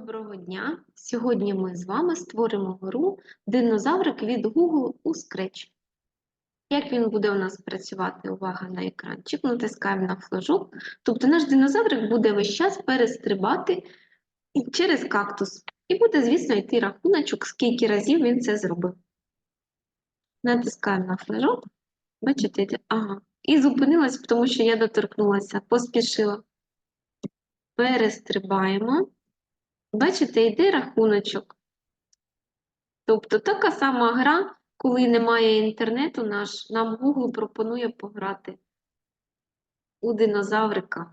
Доброго дня! Сьогодні ми з вами створимо гру Динозаврик від Google у Scratch. Як він буде у нас працювати? Увага на екранчик, натискаємо на флажок. Тобто наш динозаврик буде весь час перестрибати через кактус. І буде, звісно, йти рахуночок, скільки разів він це зробив. Натискаємо на флажок. Бачите, ага. І зупинилась, тому що я доторкнулася, поспішила. Перестрибаємо. Бачите, йде рахуночок. Тобто така сама гра, коли немає інтернету, наш, нам Google пропонує пограти у динозаврика.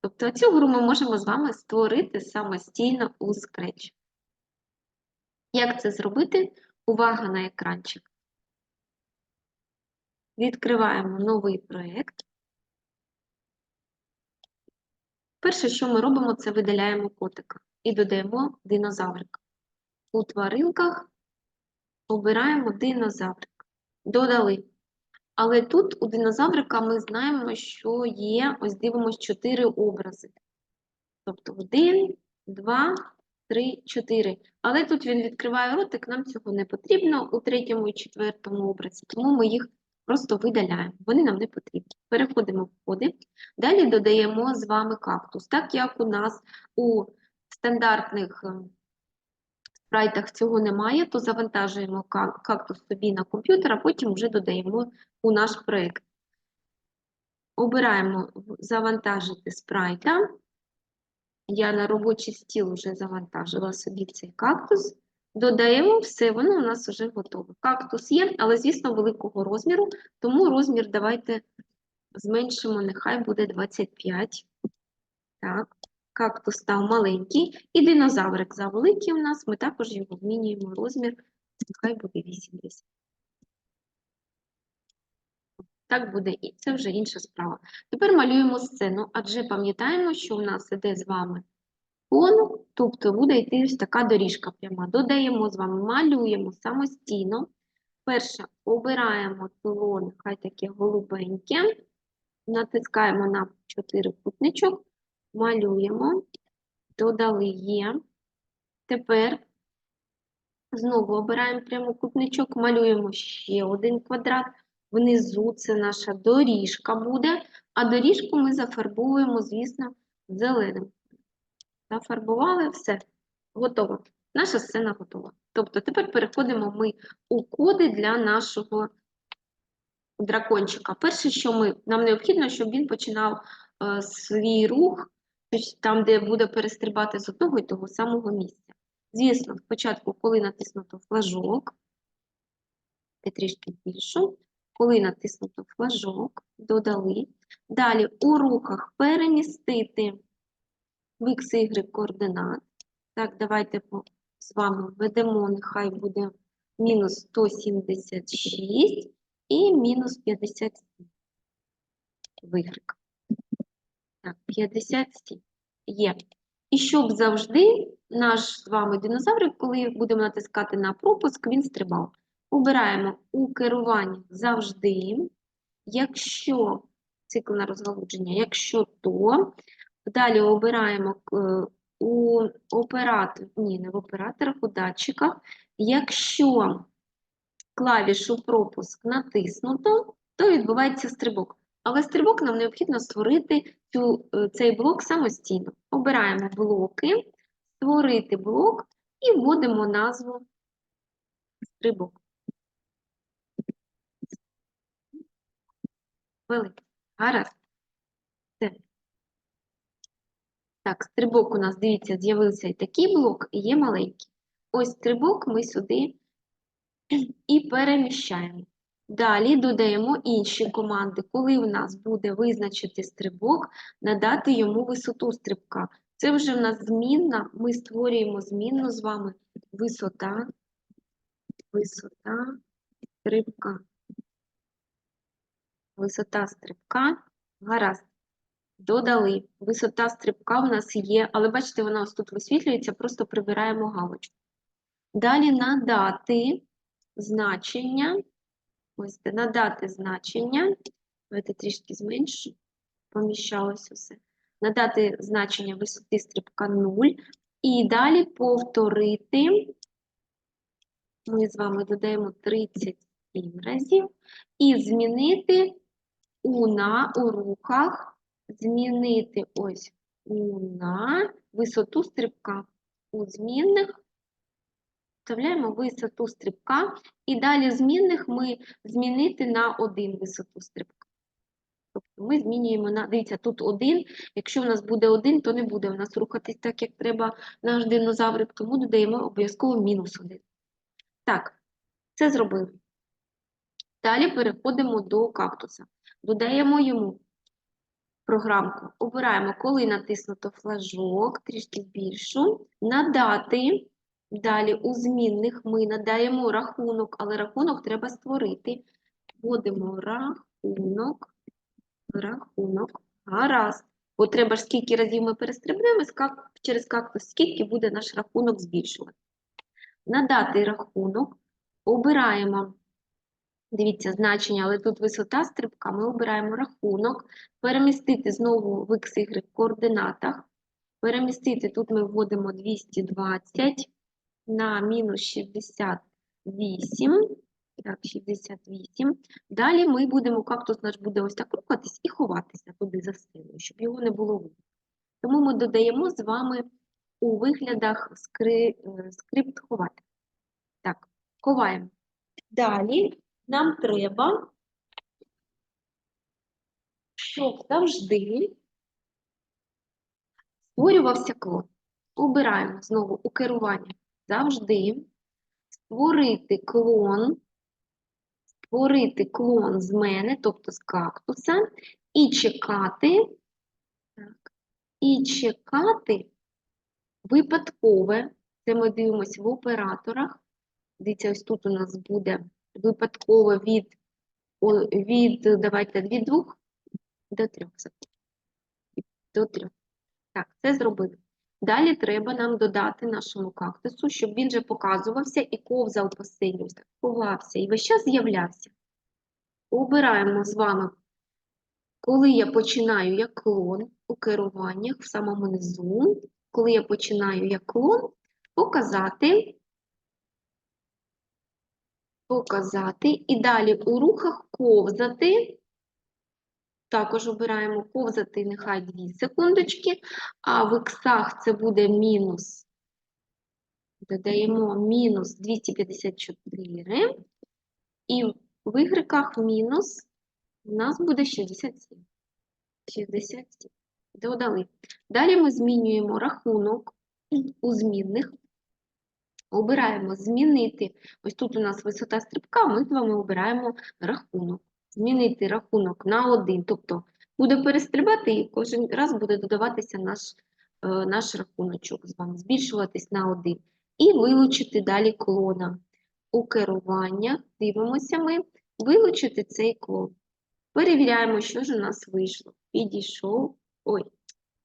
Тобто цю гру ми можемо з вами створити самостійно у Scratch. Як це зробити? Увага на екранчик. Відкриваємо новий проєкт. Перше, що ми робимо, це видаляємо котика і додаємо динозаврика. У тваринках обираємо динозаврик. Додали. Але тут у динозаврика ми знаємо, що є, ось дивимось, 4 образи. Тобто 1, 2, 3, 4. Але тут він відкриває ротик, нам цього не потрібно у третьому і четвертому образі, тому ми їх просто видаляємо. Вони нам не потрібні. Переходимо в коди. Далі додаємо з вами кактус. Так як у нас у стандартних ем, спрайтах цього немає, то завантажуємо кактус собі на комп'ютер, а потім вже додаємо у наш проєкт. Обираємо завантажити спрайта. Я на робочий стіл вже завантажила собі цей кактус. Додаємо все, воно у нас вже готове. Кактус є, але, звісно, великого розміру, тому розмір давайте зменшимо, нехай буде 25. Так, кактус став маленький. І динозаврик завеликий у нас, ми також його змінюємо розмір, нехай буде 80. Так буде, і це вже інша справа. Тепер малюємо сцену, адже пам'ятаємо, що у нас іде з вами фон, тобто буде йти ось така доріжка пряма. Додаємо з вами, малюємо самостійно. Перше, обираємо тло, хай таке голубеньке, натискаємо на чотирикутничок, малюємо, додали є. Тепер знову обираємо прямокутничок, малюємо ще один квадрат. Внизу це наша доріжка буде, а доріжку ми зафарбуємо, звісно, зеленим. Зафарбували, все, готово. Наша сцена готова. Тобто тепер переходимо ми у коди для нашого дракончика. Перше, що ми, нам необхідно, щоб він починав е, свій рух, там, де буде перестрибати з одного і того самого місця. Звісно, спочатку, коли натиснуто флажок, трішки більшу, коли натиснуто флажок, додали. Далі у рухах перемістити в x, y координат. Так, давайте з вами введемо, нехай буде мінус 176 і мінус 57 в y. Так, 57 є. І щоб завжди наш з вами динозаврик, коли будемо натискати на пропуск, він стрибав. Обираємо у керуванні завжди. Якщо цикл на розгалудження, якщо то, далі обираємо е, у оператор, ні, не в операторах, у датчиках. Якщо клавішу пропуск натиснуто, то відбувається стрибок. Але стрибок нам необхідно створити цю, е, цей блок самостійно. Обираємо блоки, створити блок і вводимо назву стрибок. Великий. Гаразд. Все. Так, стрибок у нас, дивіться, з'явився і такий блок, і є маленький. Ось стрибок ми сюди і переміщаємо. Далі додаємо інші команди. Коли в нас буде визначити стрибок, надати йому висоту стрибка. Це вже в нас змінна, ми створюємо змінну з вами висота, висота стрибка. Висота стрибка. Гаразд. Додали. Висота стрибка в нас є, але бачите, вона ось тут висвітлюється, просто прибираємо галочку. Далі надати значення. Ось надати значення. Давайте трішки зменшу, поміщалося все. Надати значення висоти стрибка 0. І далі повторити. Ми з вами додаємо 37 разів. І змінити у на у рухах, змінити ось у на висоту стрибка. У змінних вставляємо висоту стрибка, і далі змінних ми змінити на один висоту стрибка. Тобто ми змінюємо на, дивіться, тут один, якщо в нас буде один, то не буде в нас рухатись так, як треба наш динозаврик, тому додаємо обов'язково мінус один. Так, це зробили. Далі переходимо до кактуса. Додаємо йому програмку. Обираємо, коли натиснуто флажок, трішки збільшу. Надати. Далі у змінних ми надаємо рахунок, але рахунок треба створити. Вводимо рахунок, рахунок, гаразд. Бо треба ж скільки разів ми перестрибнемо через кактус, скільки буде наш рахунок збільшувати. Надати рахунок, обираємо, дивіться, значення, але тут висота стрибка, ми обираємо рахунок, перемістити знову в x, y координатах, перемістити, тут ми вводимо 220 на мінус 68, так, 68. Далі ми будемо, кактус наш буде ось так рухатись і ховатися туди за стіною, щоб його не було видно. Тому ми додаємо з вами у виглядах е, скрипт ховати. Так, ховаємо. Далі нам треба, щоб завжди створювався клон. Обираємо знову у керування завжди створити клон, створити клон з мене, тобто з кактуса, і чекати, так, і чекати випадкове, це ми дивимося в операторах. Дивіться, ось тут у нас буде випадково від, від давайте, від 2 до 3 секунд. До 3. Так, це зробили. Далі треба нам додати нашому кактусу, щоб він же показувався і ковзав по синю, ховався і весь час з'являвся. Обираємо з вами, коли я починаю як клон у керуваннях в самому низу, коли я починаю як клон, показати, показати, і далі у рухах ковзати. Також обираємо ковзати нехай 2 секундочки, а в іксах це буде мінус. Додаємо мінус 254. І в ігреках мінус у нас буде 67. 67. Додали. Далі ми змінюємо рахунок у змінних. Обираємо змінити. Ось тут у нас висота стрибка, ми з вами обираємо рахунок. Змінити рахунок на 1, тобто буде перестрибати і кожен раз буде додаватися наш, е, наш рахуночок з вами, збільшуватись на 1. І вилучити далі клона. У керуваннях дивимося ми, вилучити цей клон. Перевіряємо, що ж у нас вийшло. Підійшов, ой,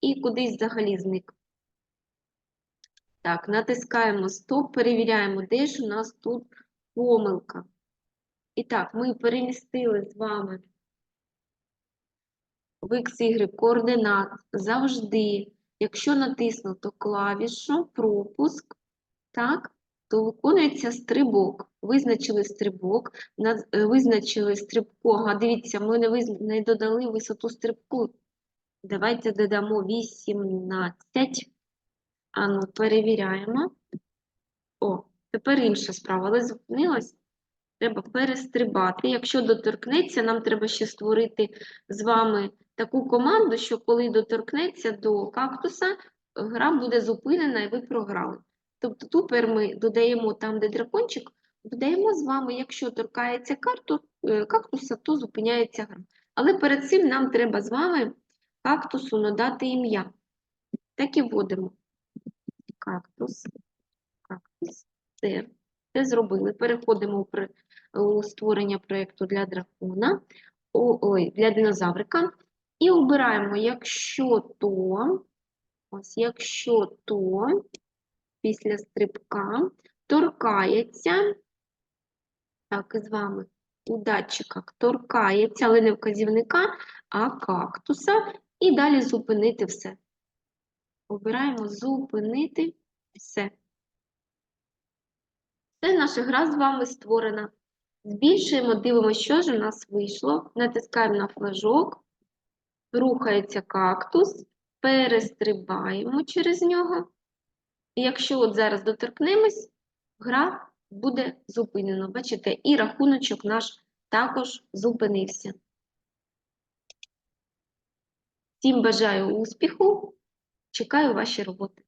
і кудись взагалі зник. Так, натискаємо стоп, перевіряємо, де ж у нас тут помилка. І так, ми перемістили з вами в XY координат завжди, якщо натиснуто клавішу пропуск, так, то виконується стрибок. Визначили стрибок, е, визначили стрибку. Ага, дивіться, ми не, виз- не додали висоту стрибку. Давайте додамо 18. Ану, перевіряємо. О, тепер інша справа, але зупинилась. Треба перестрибати. Якщо доторкнеться, нам треба ще створити з вами таку команду, що коли доторкнеться до кактуса, гра буде зупинена і ви програли. Тобто тепер ми додаємо там, де дракончик, додаємо з вами, якщо торкається карту, е, кактуса, то зупиняється гра. Але перед цим нам треба з вами кактусу надати ім'я. Так і вводимо. Кактус. Кактус. Це. Це зробили. Переходимо у, створення проєкту для дракона, ой, для динозаврика. І обираємо, якщо то, ось якщо то, після стрибка торкається, так, з вами у датчиках торкається, але не вказівника, а кактуса, і далі зупинити все. Обираємо зупинити. Все. Це наша гра з вами створена. Збільшуємо, дивимося, що ж у нас вийшло. Натискаємо на флажок, рухається кактус, перестрибаємо через нього. І якщо от зараз доторкнемось, гра буде зупинена. Бачите, і рахуночок наш також зупинився. Всім бажаю успіху, чекаю ваші роботи.